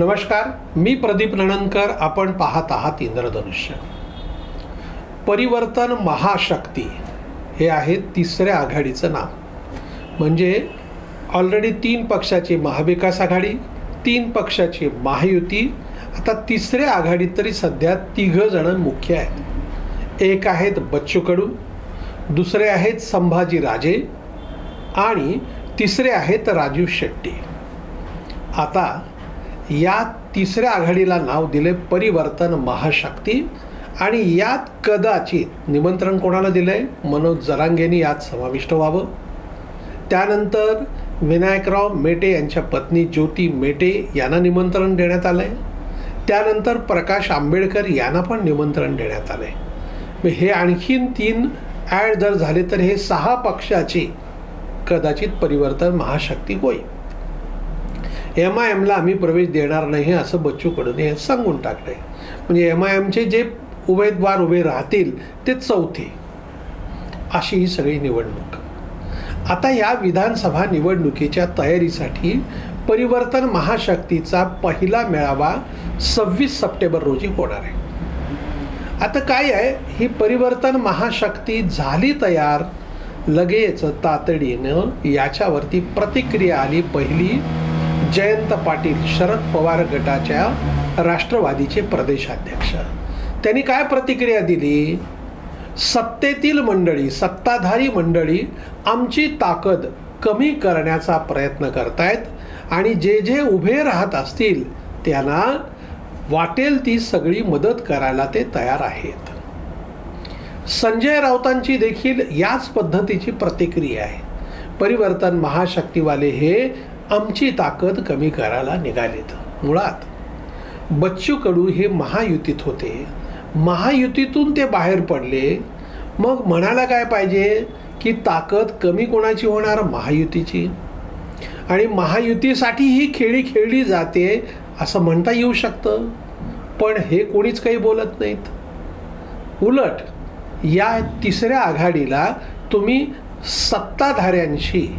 नमस्कार मी प्रदीप नणनकर आपण पाहत आहात इंद्रधनुष्य. परिवर्तन महाशक्ती हे आहे तिसऱ्या आघाडीचं नाव. म्हणजे ऑलरेडी तीन पक्षाची महाविकास आघाडी तीन पक्षाची महायुती आता तिसऱ्या आघाडीत तरी सध्या तिघं जणं मुख्य आहेत. एक आहेत बच्चू कडू दुसरे आहेत संभाजी राजे आणि तिसरे आहेत राजीव शेट्टी. आता या तिसऱ्या आघाडीला नाव दिले परिवर्तन महाशक्ती. आणि यात कदाचित निमंत्रण कोणाला दिलंय? मनोज जरांगेनी यात समाविष्ट व्हावं. त्यानंतर विनायकराव मेटे यांच्या पत्नी ज्योती मेटे यांना निमंत्रण देण्यात आलं आहे त्यानंतर प्रकाश आंबेडकर यांना पण निमंत्रण देण्यात आलं आहे हे आणखीन तीन ॲड जर झाले तर हे सहा पक्षाचे कदाचित परिवर्तन महाशक्ती होईल. एम आय एमला आम्ही प्रवेश देणार नाही असं बच्चू कडून हे सांगून टाकलंय. म्हणजे एम आय एमचे जे उमेदवार उभे राहतील ते चौथे. अशी ही सगळी निवडणूक. आता या विधानसभा निवडणुकीच्या तयारीसाठी परिवर्तन महाशक्तीचा पहिला मेळावा सव्वीस सप्टेंबर रोजी होणार आहे. आता काय आहे? ही परिवर्तन महाशक्ती झाली तयार लगेच तातडीनं याच्यावरती प्रतिक्रिया आली पहिली. जयंत पाटील शरद पवार गटाच्या राष्ट्रवादीचे प्रदेशाध्यक्ष. त्यांनी काय प्रतिक्रिया दिली? सत्तेतील मंडळी सत्ताधारी मंडळी आमची ताकद कमी करण्याचा प्रयत्न करतायत आणि जे जे उभे राहत असतील त्यांना वाटेल ती सगळी मदत करायला ते तयार आहेत. संजय राऊतांची देखील याच पद्धतीची प्रतिक्रिया आहे. परिवर्तन महाशक्तीवाले हे आमची ताकद कमी करायला निघालीत मुळात. बच्चू कडू हे महायुतीत होते. महायुतीतून ते बाहेर पडले. मग म्हणायला काय पाहिजे की ताकद कमी कोणाची होणार? महायुतीची. आणि महायुतीसाठी ही खेळी खेळली जाते असं म्हणता येऊ शकतं. पण हे कोणीच काही बोलत नाहीत. उलट या तिसऱ्या आघाडीला तुम्ही सत्ताधाऱ्यांशी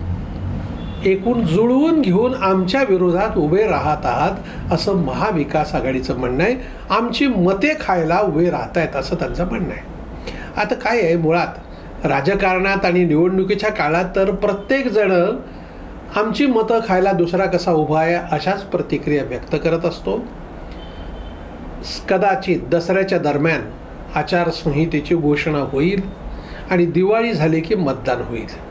एकूण जुळवून घेऊन आमच्या विरोधात उभे राहत आहात असं महाविकास आघाडीचं म्हणणं आहे. आमची मते खायला उभे राहत आहेत असं त्यांचं म्हणणं आहे. आता काय आहे मुळात? राजकारणात आणि निवडणुकीच्या काळात तर प्रत्येकजण आमची मतं खायला दुसरा कसा उभा आहे अशाच प्रतिक्रिया व्यक्त करत असतो. कदाचित दसऱ्याच्या दरम्यान आचारसंहितेची घोषणा होईल आणि दिवाळी झाली की मतदान होईल.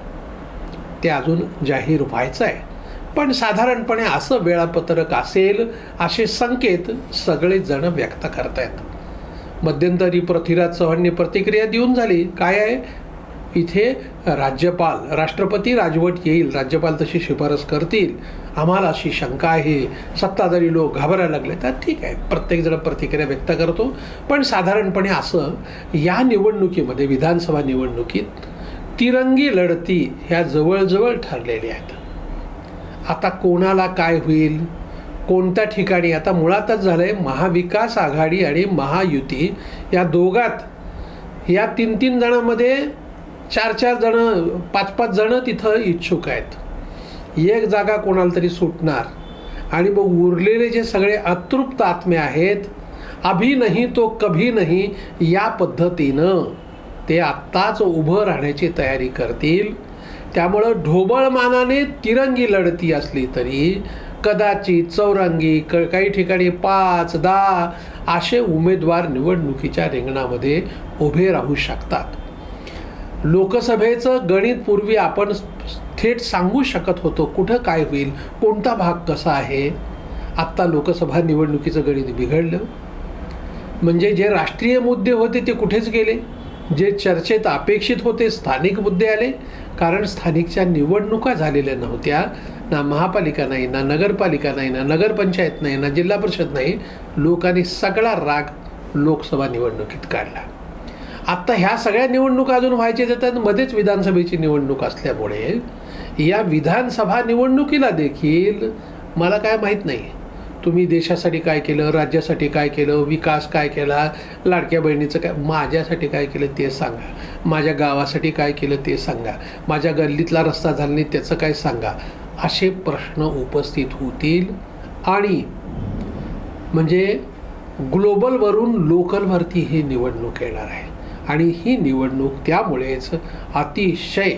ते अजून जाहीर व्हायचं आहे. पण साधारणपणे असं वेळापत्रक असेल असे संकेत सगळेजण व्यक्त करतायत. मध्यंतरी पृथ्वीराज चव्हाणने प्रतिक्रिया देऊन झाली काय आहे? इथे राज्यपाल राष्ट्रपती राजवट येईल राज्यपाल तशी शिफारस करतील. आम्हाला अशी शंका आहे. सत्ताधारी लोक घाबरायला लागले. तर ठीक आहे प्रत्येकजण प्रतिक्रिया व्यक्त करतो. पण साधारणपणे असं या निवडणुकीमध्ये विधानसभा निवडणुकीत तिरंगी लढती ह्या जवळजवळ ठरलेल्या आहेत. आता कोणाला काय होईल? कोणत्या ठिकाणी? आता मुळातच झालं आहे महाविकास आघाडी आणि महायुती. या दोघात या तीन तीन जणांमध्ये चार चार जणं पाच पाच जणं तिथं इच्छुक आहेत. एक जागा कोणाला तरी सुटणार. आणि मग उरलेले जे सगळे अतृप्त आत्मे आहेत अभी नाही तो कभी नाही या पद्धतीनं. ते आत्ताच उभं राहण्याची तयारी करतील. त्यामुळं ढोबळमानाने तिरंगी लढती असली तरी कदाचित चौरंगी क काही ठिकाणी पाच दहा असे उमेदवार निवडणुकीच्या रिंगणामध्ये उभे राहू शकतात. लोकसभेचं गणित पूर्वी आपण थेट सांगू शकत होतो कुठं काय होईल कोणता भाग कसा आहे? आत्ता लोकसभा निवडणुकीचं गणित बिघडलं. म्हणजे जे राष्ट्रीय मुद्दे होते ते कुठेच गेले. जे चर्चेत अपेक्षित होते स्थानिक मुद्दे आले कारण स्थानिकच्या निवडणुका झालेल्या नव्हत्या. ना महापालिका नाही ना नगरपालिका नाही ना नगरपंचायत नाही ना जिल्हा परिषद नाही. लोकांनी सगळा राग लोकसभा निवडणुकीत काढला. आत्ता ह्या सगळ्या निवडणुका अजून व्हायच्या जातात मध्येच विधानसभेची निवडणूक असल्यामुळे. या विधानसभा निवडणुकीला देखील मला काय माहीत नाही. तुम्ही देशासाठी काय केलं राज्यासाठी काय केलं विकास काय केला लाडक्या बहिणीचं काय माझ्यासाठी काय केलं ते सांगा. माझ्या गावासाठी काय केलं ते सांगा. माझ्या गल्लीतला रस्ता झाला नाही त्याचं काय सांगा. असे प्रश्न उपस्थित होतील आणि म्हणजे ग्लोबलवरून लोकलवरती ही निवडणूक येणार आहे. आणि ही निवडणूक त्यामुळेच अतिशय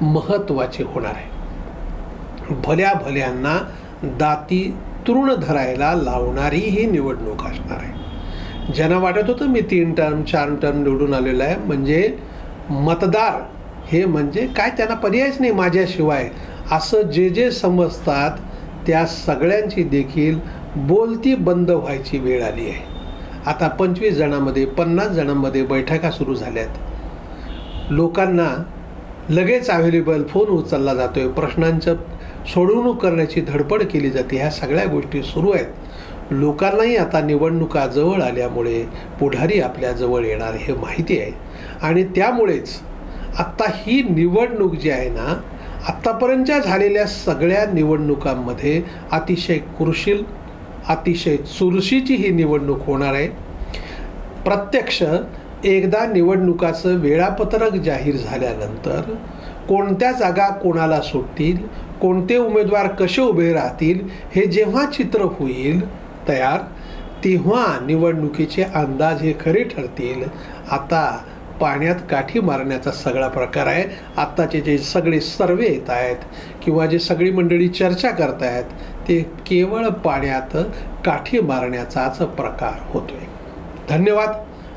महत्त्वाची होणार आहे. भल्या भल्यांना दाती तृण धरायला लावणारी ही निवडणूक असणार आहे. ज्यांना वाटत होतं मी तीन टर्म चार टर्म निवडून आलेलो आहे म्हणजे मतदार हे म्हणजे काय त्यांना पर्यायच नाही माझ्याशिवाय. असं जे जे समजतात त्या सगळ्यांची देखील बोलती बंद व्हायची वेळ आली आहे. आता पंचवीस जणांमध्ये पन्नास जणांमध्ये बैठका सुरू झाल्यात. लोकांना लगेच अवेलेबल फोन उचलला जातोय. प्रश्नांचं सोडवणूक करण्याची धडपड केली जाते. ह्या सगळ्या गोष्टी सुरू आहेत. लोकांनाही आता निवडणुका जवळ आल्यामुळे पुढारी आपल्याजवळ येणार हे माहिती आहे. आणि त्यामुळेच आत्ता ही निवडणूक जी आहे ना आत्तापर्यंतच्या झालेल्या सगळ्या निवडणुकांमध्ये अतिशय कुरशील अतिशय चुरशीची ही निवडणूक होणार आहे. प्रत्यक्ष एकदा निवडणुकाचं वेळापत्रक जाहीर झाल्यानंतर कोणत्या जागा कोणाला सुटतील कोणते उमेदवार कसे उभे राहतील हे जेव्हा चित्र होईल तयार तेव्हा निवडणुकीचे अंदाज हे खरे ठरतील. आता पाण्यात काठी मारण्याचा सगळा प्रकार आहे. आत्ताचे जे सगळे सर्वे येत आहेत किंवा जे सगळी मंडळी चर्चा करत आहेत ते केवळ पाण्यात काठी मारण्याचाच प्रकार होतोय. धन्यवाद.